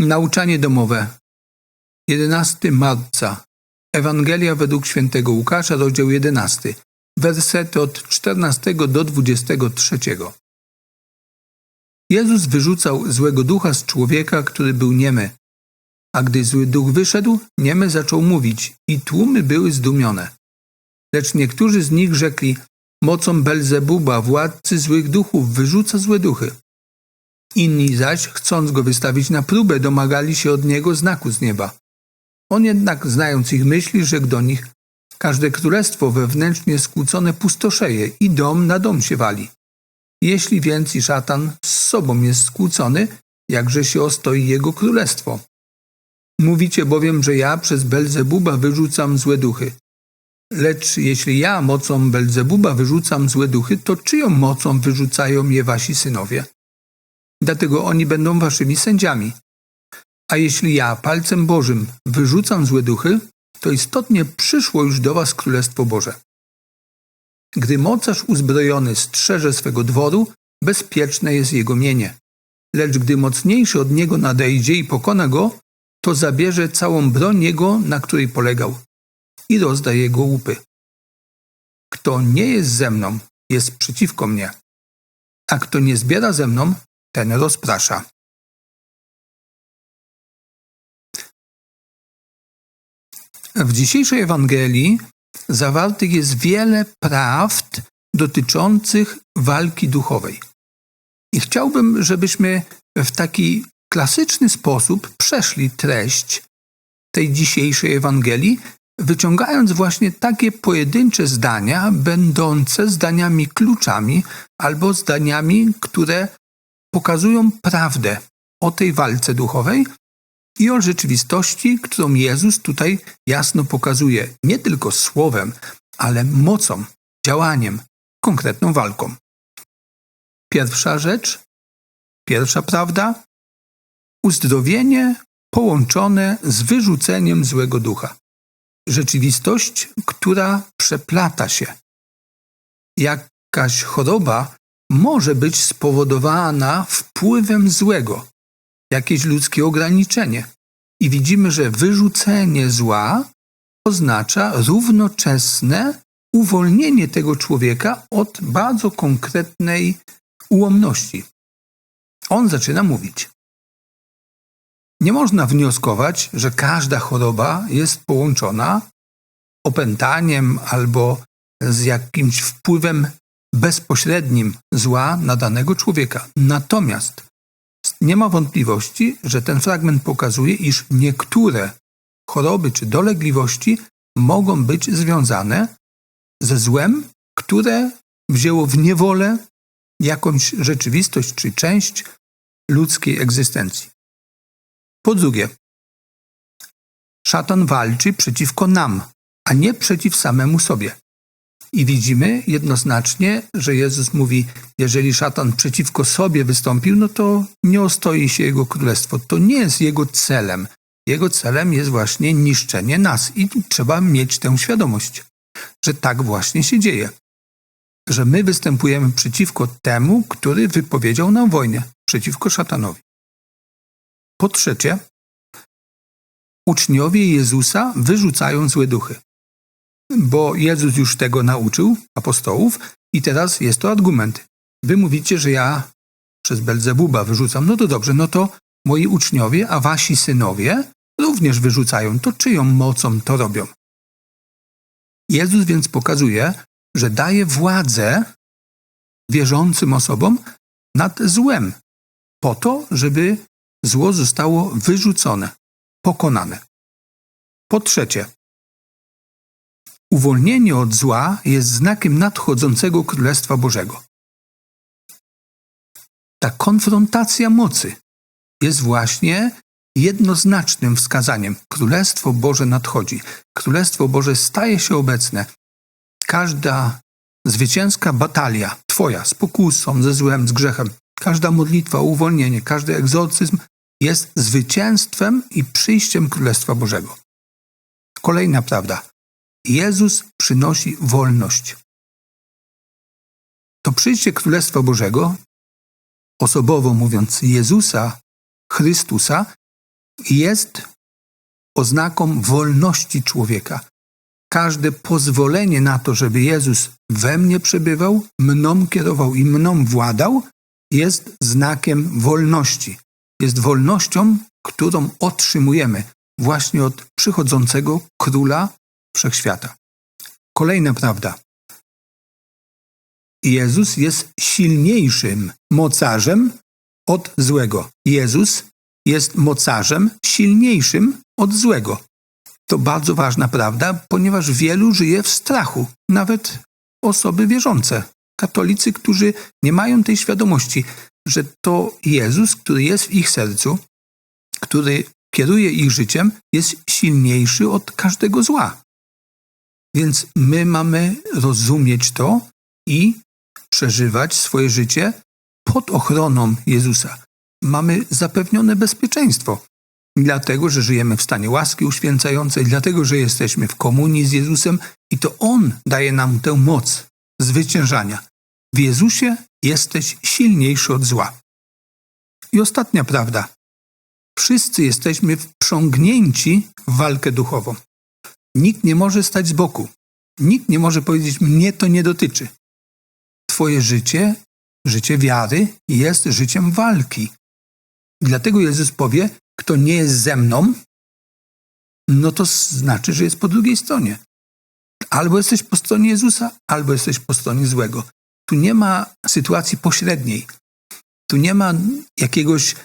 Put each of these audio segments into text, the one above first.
Nauczanie domowe. 11 marca. Ewangelia według świętego Łukasza, rozdział 11. Wersety od 14 do 23. Jezus wyrzucał złego ducha z człowieka, który był niemy. A gdy zły duch wyszedł, niemy zaczął mówić i tłumy były zdumione. Lecz niektórzy z nich rzekli, mocą Belzebuba, władcy złych duchów, wyrzuca złe duchy. Inni zaś, chcąc go wystawić na próbę, domagali się od niego znaku z nieba. On jednak, znając ich myśli, rzekł do nich: Każde królestwo wewnętrznie skłócone pustoszeje i dom na dom się wali. Jeśli więc i szatan z sobą jest skłócony, jakże się ostoi jego królestwo? Mówicie bowiem, że ja przez Belzebuba wyrzucam złe duchy. Lecz jeśli ja mocą Belzebuba wyrzucam złe duchy, to czyją mocą wyrzucają je wasi synowie? Dlatego oni będą waszymi sędziami. A jeśli ja palcem Bożym wyrzucam złe duchy, to istotnie przyszło już do was Królestwo Boże. Gdy mocarz uzbrojony strzeże swego dworu, bezpieczne jest jego mienie. Lecz gdy mocniejszy od niego nadejdzie i pokona go, to zabierze całą broń jego, na której polegał, i rozda jego łupy. Kto nie jest ze mną, jest przeciwko mnie, a kto nie zbiera ze mną, ten rozprasza. W dzisiejszej Ewangelii zawartych jest wiele prawd dotyczących walki duchowej. I chciałbym, żebyśmy w taki klasyczny sposób przeszli treść tej dzisiejszej Ewangelii, wyciągając właśnie takie pojedyncze zdania, będące zdaniami kluczami albo zdaniami, które pokazują prawdę o tej walce duchowej i o rzeczywistości, którą Jezus tutaj jasno pokazuje nie tylko słowem, ale mocą, działaniem, konkretną walką. Pierwsza rzecz, pierwsza prawda, uzdrowienie połączone z wyrzuceniem złego ducha. Rzeczywistość, która przeplata się. Jakaś choroba może być spowodowana wpływem złego, jakieś ludzkie ograniczenie. I widzimy, że wyrzucenie zła oznacza równoczesne uwolnienie tego człowieka od bardzo konkretnej ułomności. On zaczyna mówić. Nie można wnioskować, że każda choroba jest połączona opętaniem albo z jakimś wpływem bezpośrednim zła na danego człowieka. Natomiast nie ma wątpliwości, że ten fragment pokazuje, iż niektóre choroby czy dolegliwości mogą być związane ze złem, które wzięło w niewolę jakąś rzeczywistość czy część ludzkiej egzystencji. Po drugie, szatan walczy przeciwko nam, a nie przeciw samemu sobie. I widzimy jednoznacznie, że Jezus mówi: Jeżeli szatan przeciwko sobie wystąpił, no to nie ostoi się jego królestwo. To nie jest jego celem. Jego celem jest właśnie niszczenie nas i trzeba mieć tę świadomość, że tak właśnie się dzieje. Że my występujemy przeciwko temu, który wypowiedział nam wojnę, przeciwko szatanowi. Po trzecie, uczniowie Jezusa wyrzucają złe duchy bo Jezus już tego nauczył apostołów i teraz jest to argument. Wy mówicie, że ja przez Belzebuba wyrzucam. No to dobrze, no to moi uczniowie, a wasi synowie również wyrzucają. To czyją mocą to robią? Jezus więc pokazuje, że daje władzę wierzącym osobom nad złem, po to, żeby zło zostało wyrzucone, pokonane. Po trzecie, Uwolnienie od zła jest znakiem nadchodzącego Królestwa Bożego. Ta konfrontacja mocy jest właśnie jednoznacznym wskazaniem. Królestwo Boże nadchodzi. Królestwo Boże staje się obecne. Każda zwycięska batalia Twoja z pokusą, ze złem, z grzechem, każda modlitwa uwolnienie, każdy egzorcyzm jest zwycięstwem i przyjściem Królestwa Bożego. Kolejna prawda. Jezus przynosi wolność. To przyjście Królestwa Bożego, osobowo mówiąc Jezusa, Chrystusa, jest oznaką wolności człowieka. Każde pozwolenie na to, żeby Jezus we mnie przebywał, mną kierował i mną władał, jest znakiem wolności. Jest wolnością, którą otrzymujemy właśnie od przychodzącego króla wszechświata. Kolejna prawda. Jezus jest silniejszym mocarzem od złego. Jezus jest mocarzem silniejszym od złego. To bardzo ważna prawda, ponieważ wielu żyje w strachu, nawet osoby wierzące, katolicy, którzy nie mają tej świadomości, że to Jezus, który jest w ich sercu, który kieruje ich życiem, jest silniejszy od każdego zła. Więc my mamy rozumieć to i przeżywać swoje życie pod ochroną Jezusa. Mamy zapewnione bezpieczeństwo, dlatego że żyjemy w stanie łaski uświęcającej, dlatego że jesteśmy w komunii z Jezusem i to On daje nam tę moc zwyciężania. W Jezusie jesteś silniejszy od zła. I ostatnia prawda. Wszyscy jesteśmy wprzągnięci w walkę duchową. Nikt nie może stać z boku. Nikt nie może powiedzieć, mnie to nie dotyczy. Twoje życie, życie wiary jest życiem walki. Dlatego Jezus powie, kto nie jest ze mną, no to znaczy, że jest po drugiej stronie. Albo jesteś po stronie Jezusa, albo jesteś po stronie złego. Tu nie ma sytuacji pośredniej. Tu nie ma jakiegoś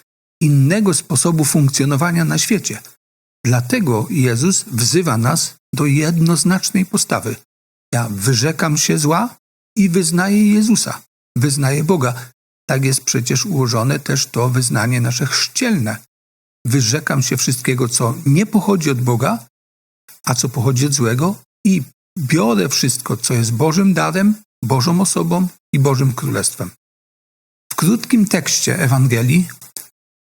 innego sposobu funkcjonowania na świecie. Dlatego Jezus wzywa nas do jednoznacznej postawy. Ja wyrzekam się zła i wyznaję Jezusa, wyznaję Boga. Tak jest przecież ułożone też to wyznanie nasze chrzcielne. Wyrzekam się wszystkiego, co nie pochodzi od Boga, a co pochodzi od złego i biorę wszystko, co jest Bożym darem, Bożą osobą i Bożym Królestwem. W krótkim tekście Ewangelii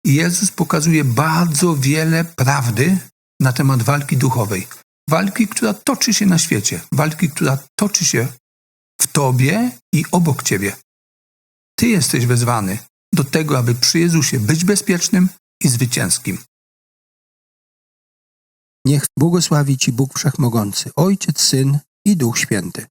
Jezus pokazuje bardzo wiele prawdy na temat walki duchowej. Walki, która toczy się na świecie, walki, która toczy się w Tobie i obok Ciebie. Ty jesteś wezwany do tego, aby przy Jezusie być bezpiecznym i zwycięskim. Niech błogosławi Ci Bóg Wszechmogący, Ojciec, Syn i Duch Święty.